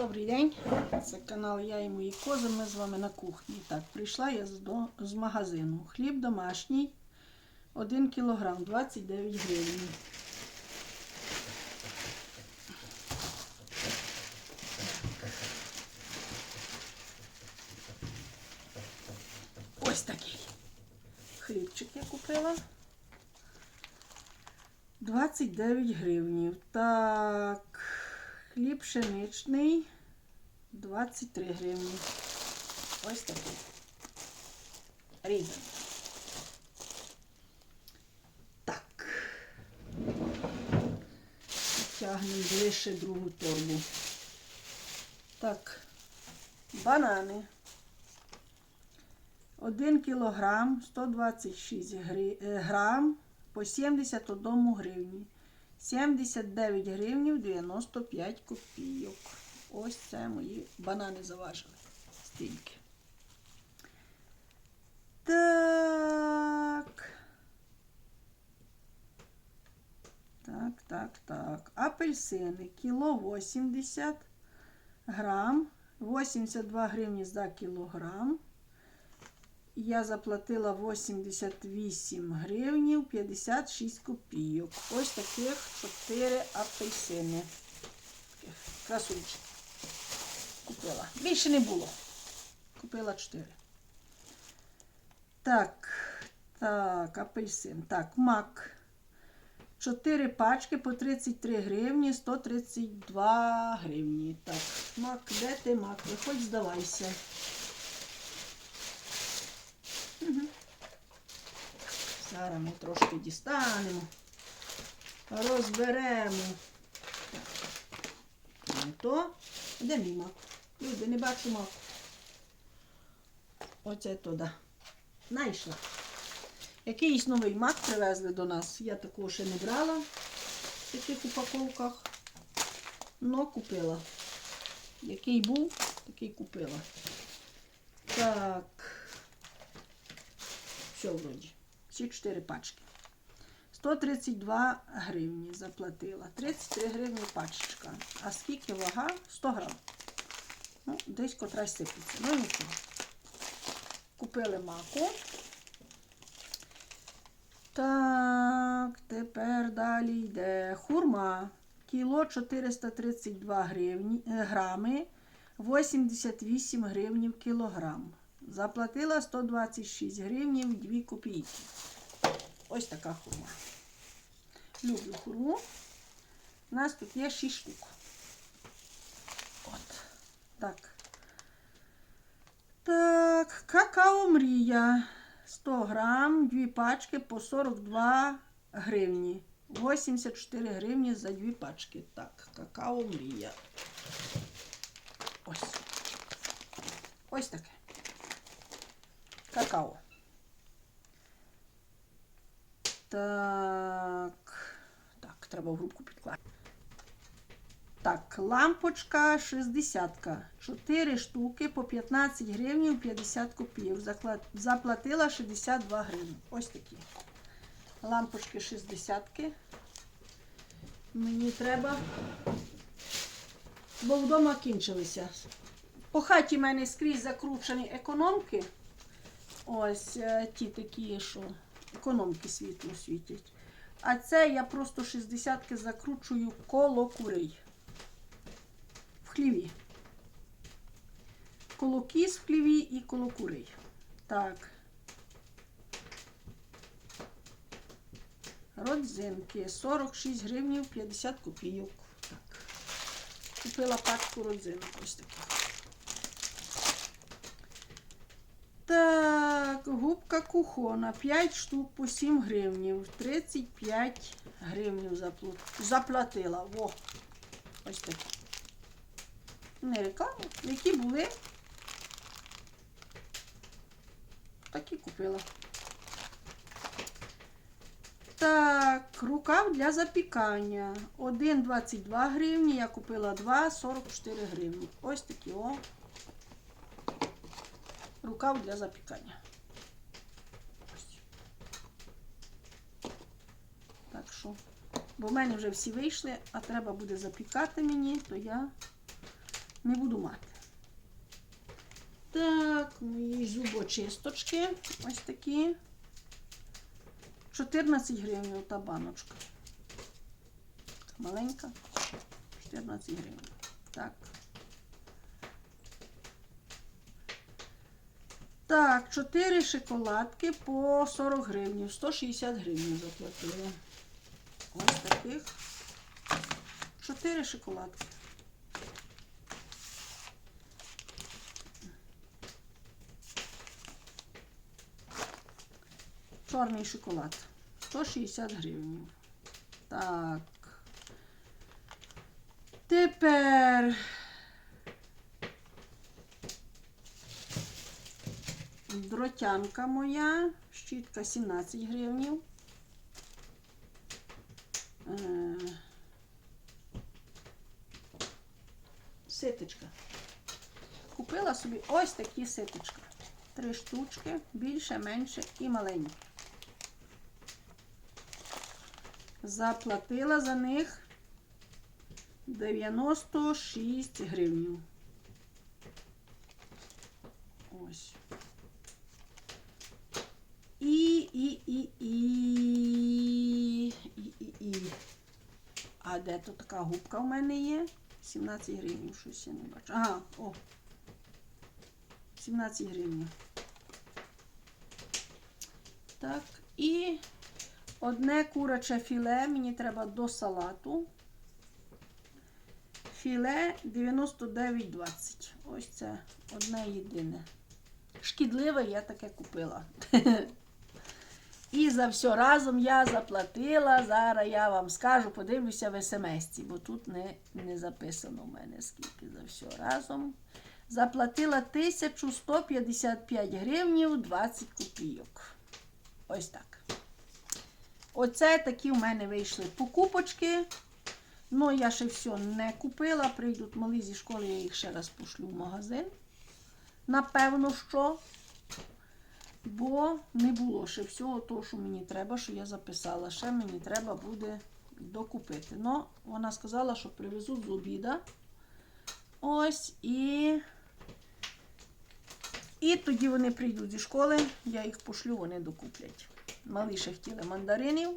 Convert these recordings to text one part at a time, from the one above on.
Добрий день, це канал Я і мої кози. Ми з вами на кухні. Так, прийшла я з, до, з магазину. Хліб домашній 1 кілограм, 29 гривень. Ось такий хлібчик я купила. 29 гривнів. Так, хліб пшеничний 23 гривні. Ось такий. Різаний. Так. Тягнемо ближче другу торбу. Так, банани. 1 кілограм 126 е, грам по 71 гривні. 79 гривнів 95 копійок. Ось це мої банани заважили. Стільки. Так. Так, так, так. Апельсини. Кіло 80 грам. 82 гривні за кілограм. Я заплатила 88 гривнів 56 копійок. Ось таких 4 апельсини. Таких Красунчик. Купила. Більше не було. Купила 4. Так, так, апельсин. Так, мак. 4 пачки по 33 гривні, 132 гривні. Так, мак, де ти мак? Виходь, здавайся. Зараз ми трошки дістанемо, розберемо. Не то. Де мій мак? Люди, не бачу мак. Оце туди. Найшла. Якийсь новий мак привезли до нас. Я такого ще не брала в таких упаковках. Но купила. Який був, такий купила. Так. Все вроді. Всі 4 пачки. 132 гривні заплатила. 33 гривні пачечка. А скільки вага? 100 грам. Ну, десь котрась сипеться. Ну нічого. Купили маку. Так, тепер далі йде хурма. Кіло 432 гривні, е, грами, 88 гривнів кілограм. Заплатила 126 гривнів 2 копійки. Ось така хурма. Люблю хурму. У нас тут є 6 штук. От. Так. Так, какао мрія. 100 грам, 2 пачки по 42 гривні. 84 гривні за 2 пачки. Так, какао мрія. Ось. Ось таке. Какао. Так. Так, треба в грубку підкласти. Так, лампочка 60. 4 штуки по 15 гривень 50 копійок. Заплатила 62 гривні. Ось такі. Лампочки 60. Мені треба. Бо вдома кінчилися. По хаті в мене скрізь закручені економки. Ось е, ті такі, що економки світло світять. А це я просто 60-ки закручую коло курей. В хліві. Коло кіз в хліві і коло курей. Так. Родзинки 46 гривнів 50 копійок. Так. Купила пачку родзинок ось таких. Так, губка кухона 5 штук по 7 гривнів. 35 гривнів заплатила. Во. Ось такі. Не реклама. Які були? Такі купила. Так, рукав для запікання. 1,22 гривні. Я купила 2, 44 гривні. Ось такі о. Рукав для запікання. Ось. Так бо в мене вже всі вийшли, а треба буде запікати мені, то я не буду мати. Так, мої зубочисточки. Ось такі. 14 гривень та баночка. Маленька. 14 гривень. Так. Так, 4 шоколадки по 40 гривень. 160 гривень заплатила. Ось таких. 4 шоколадки. Чорний шоколад. 160 гривень. Так. Тепер. Дротянка моя. Щітка 17 гривень. Е, Ситочка. Купила собі ось такі ситочка. Три штучки, більше, менше і маленькі. Заплатила за них 96 гривень. Ось. І, і, і, і, і, і, і. А де тут така губка в мене є? 17 гривень, щось я не бачу. Ага, о. 17 гривень. Так, і одне куряче філе мені треба до салату. Філе 99,20. Ось це одне єдине. Шкідливе я таке купила. І за все разом я заплатила. Зараз я вам скажу, подивлюся в смс, бо тут не, не записано в мене скільки за все разом. Заплатила 1155 гривнів 20 копійок. Ось так. Оце такі в мене вийшли покупочки. Ну, я ще все не купила. Прийдуть малі зі школи, я їх ще раз пошлю в магазин. Напевно, що. Бо не було ще всього того, що мені треба, що я записала. Ще мені треба буде докупити. Ну, вона сказала, що привезуть з обіда. Ось і. І тоді вони прийдуть зі школи, я їх пошлю, вони докуплять. Малі ще хотіли мандаринів,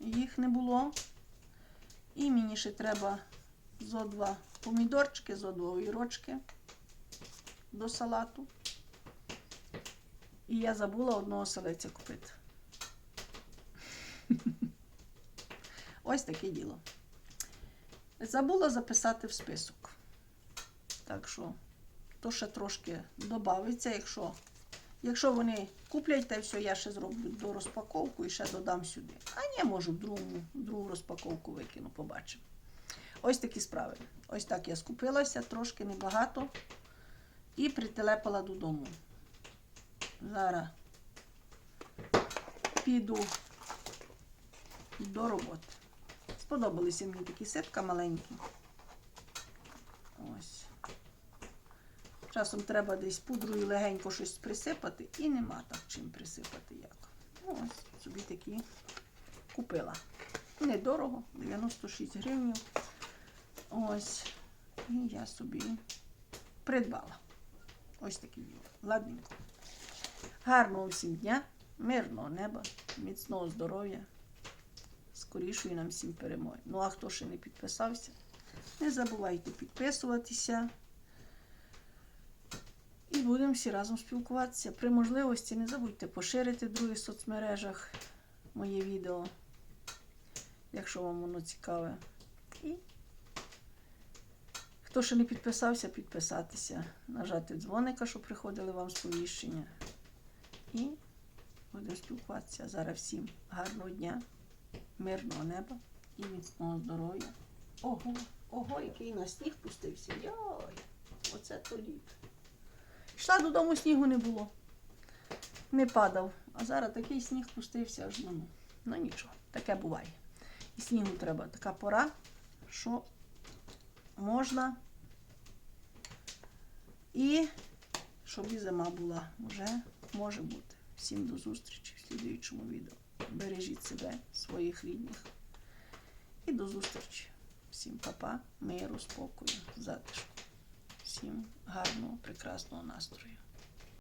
їх не було. І мені ще треба зо два помідорчики, зо два огірочки до салату. І я забула одного селеця купити. Ось таке діло. Забула записати в список. Так що, то ще трошки додається, якщо, якщо вони куплять, то все, я ще зроблю до розпаковку і ще додам сюди. А ні, можу другу, другу розпаковку викину, побачимо. Ось такі справи. Ось так я скупилася, трошки небагато. І прителепала додому. Зараз піду до роботи. Сподобалися мені такі ситка маленькі. Ось. Часом треба десь пудрою легенько щось присипати, і нема так чим присипати як. Ну, ось собі такі купила. Недорого, 96 гривень. Ось. І я собі придбала. Ось такі. Ладненько. Гарного всім дня, мирного неба, міцного здоров'я, скорішої нам всім перемоги. Ну, а хто ще не підписався, не забувайте підписуватися. І будемо всі разом спілкуватися. При можливості не забудьте поширити в других соцмережах моє відео, якщо вам воно цікаве. І хто ще не підписався, підписатися, нажати дзвоника, щоб приходили вам сповіщення. І будемо спілкуватися. Зараз всім гарного дня, мирного неба і міцного здоров'я. Ого, ого, який на сніг пустився. Йой, оце то літ. Йшла додому, снігу не було. Не падав. А зараз такий сніг пустився аж ну. Ну нічого, таке буває. І снігу треба така пора, що можна. І щоб і зима була. Вже може бути. Всім до зустрічі в слідуючому відео. Бережіть себе, своїх рідних. І до зустрічі. Всім папа, миру, спокою, затишку. всім гарного, прекрасного настрою.